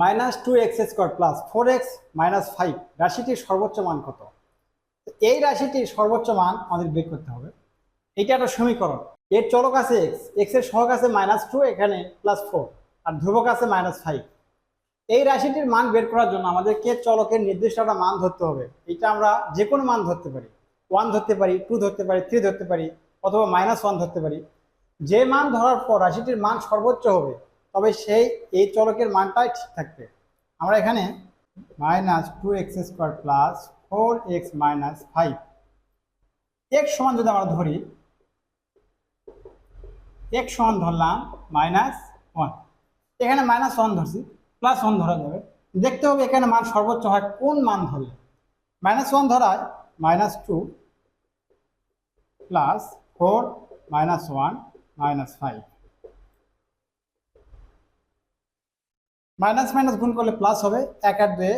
Minus two x square plus four x minus five, রাশিটির সর্বোচ্চ মান কত? এই রাশিটির সর্বোচ্চ মান আমাদের বের করতে হবে। এটা একটা সমীকরণ। এর চলক আছে এক্স এক্সের সহগ আছে মাইনাস টু, এখানে প্লাস ফোর, আর ধ্রুবক আছে মাইনাস ফাইভ। এই রাশিটির মান বের করার জন্য আমাদেরকে চলকের নির্দিষ্ট একটা মান ধরতে হবে। এটা আমরা যে কোনো মান ধরতে পারি। ওয়ান ধরতে পারি, টু ধরতে পারি, থ্রি ধরতে পারি, অথবা মাইনাস ওয়ান ধরতে পারি। যে মান ধরার পর রাশিটির মান সর্বোচ্চ হবে তবে সেই, এই চলকের মানটাই ঠিক থাকবে। আমরা এখানে minus two x square plus four x minus five. X সমান যদি আমরা ধরি, এক্স সমান ধরলাম মাইনাস ওয়ান। এখানে মাইনাস ওয়ান ধরছি, প্লাস ওয়ান ধরা যাবে। দেখতে হবে এখানে মান সর্বোচ্চ হয় কোন মান ধরলে। মাইনাস ওয়ান ধরায় minus two plus four minus one minus five. Minus minus গুণ করলে প্লাস হবে, এক আর দুয়ে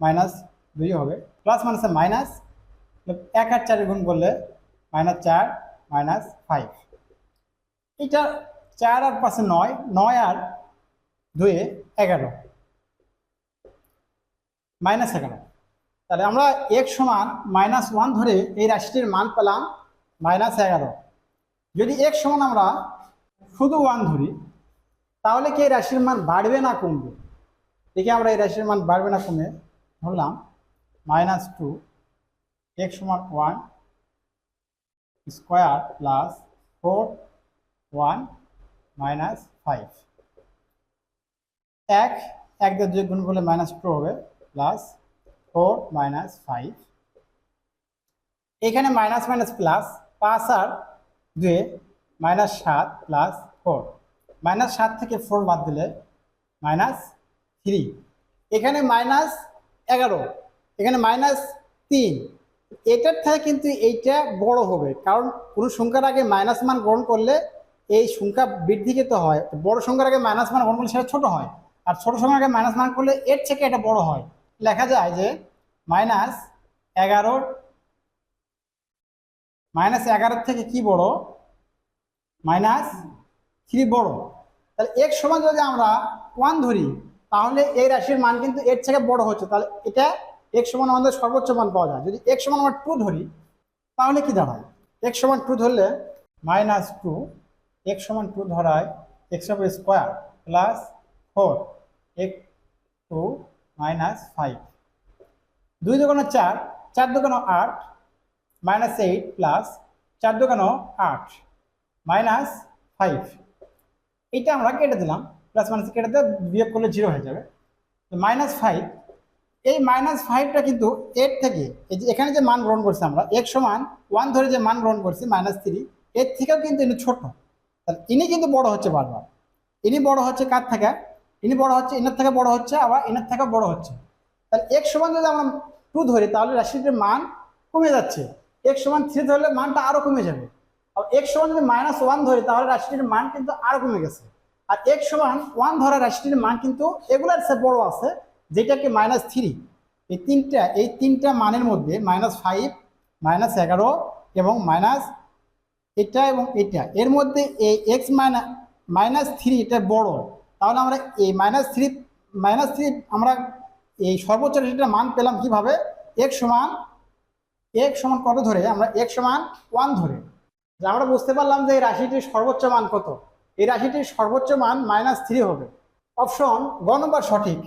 মাইনাস দুই হবে। প্লাস মাইনাসে মাইনাস, এক আর চারে গুণ করলে মাইনাস চার, মাইনাস ফাইভ এটা চার আর পাশে নয় নয় আর দুয়ে এগারো। মাইনাস এগারো। তাহলে আমরা এক সমান মাইনাস ওয়ান ধরে এই রাশিটির মান পেলাম মাইনাস এগারো। যদি এক সমান আমরা শুধু ওয়ান ধরি তাহলে কি এই রাশির মান বাড়বে না কমবে? দেখি আমরা এই রাশির মান বাড়বে না কমে, ধরলাম মাইনাস টু এক সমান one square plus four one minus five এক এক দিয়ে দুই গুণ করলে মাইনাস টু হবে প্লাস ফোর মাইনাস ফাইভ এখানে মাইনাস মাইনাস প্লাস পাঁচ আর দুয়ে মাইনাস সাত প্লাস ফোর মাইনাস সাত থেকে ফোর বাদ দিলে মাইনাস থ্রি এখানে মাইনাস এগারো, এখানে মাইনাস তিন। এটার থেকে কিন্তু এইটা বড় হবে, কারণ কোনো সংখ্যার আগে মাইনাস মান গ্রহণ করলে এই সংখ্যা বৃদ্ধি তো হয়। বড় সংখ্যার আগে মাইনাস মান গ্রহণ করলে সেটা ছোটো হয়, আর ছোট সংখ্যার আগে মাইনাস মান করলে এর থেকে এটা বড় হয়। লেখা যায় যে মাইনাস এগারো মাইনাস এগারোর থেকে কি বড়? মাইনাস থ্রি বড়। তাহলে এক সমান যদি আমরা ওয়ান ধরি, তাহলে এই রাশির মান কিন্তু এর থেকে বড় হচ্ছে। তাহলে এটা এক সমান আমাদের সর্বোচ্চ মান পাওয়া যায়। যদি এক সমান আমরা টু ধরি, তাহলে কি দাঁড়ায়? এক সমান টু ধরলে মাইনাস টু এক সমান টু ধরায় x of square plus four এক টু মাইনাস ফাইভ দুই দোকানো চার চার দোকানো আট মাইনাস এইট প্লাস চার দোকানো আট মাইনাস ফাইভ এইটা আমরা কেটে দিলাম প্লাস মাইনাস কেটে দিয়ে বিয়োগ করলে জিরো হয়ে যাবে। তো মাইনাস ফাইভ এই মাইনাস ফাইভটা কিন্তু এর থেকে, এই যে এখানে যে মান গ্রহণ করছি আমরা এক সমান ওয়ান ধরে যে মান গ্রহণ করছি মাইনাস থ্রি এর থেকেও কিন্তু ইনি ছোট। তাহলে ইনি কিন্তু বড় হচ্ছে বারবার। ইনি বড় হচ্ছে কার থেকে? ইনি বড় হচ্ছে ইনার থেকে বড় হচ্ছে, আবার ইনার থেকে বড় হচ্ছে। তাহলে এক সমান যদি আমরা টু ধরি, তাহলে রাশিটির মান কমে যাচ্ছে। এক সমান থ্রি ধরলে মানটা আরও কমে যাবে। এক সমান যদি মাইনাস ওয়ান ধরি, তাহলে রাশিটির মান কিন্তু আরও কমে গেছে। আর এক সমান ওয়ান ধরা রাশিটির মান কিন্তু এগুলার সে বড় আছে, যেটাকে মাইনাস থ্রি এই তিনটা এই তিনটা মানের মধ্যে মাইনাস ফাইভ মাইনাস এগারো এবং মাইনাস এটা এবং এটা। এর মধ্যে এই এক্স মাইনাস মাইনাস থ্রি এটা বড়। তাহলে আমরা এই মাইনাস থ্রি মাইনাস থ্রি আমরা এই সর্বোচ্চ রাশিটার মান পেলাম কীভাবে? এক সমান এক সমান কত ধরে? আমরা এক সমান ওয়ান ধরে। আমরা বুঝতে পারলাম যে এই রাশিটির সর্বোচ্চ মান কত। এই রাশিটির সর্বোচ্চ মান মাইনাস থ্রি হবে। অপশন গ নম্বর সঠিক।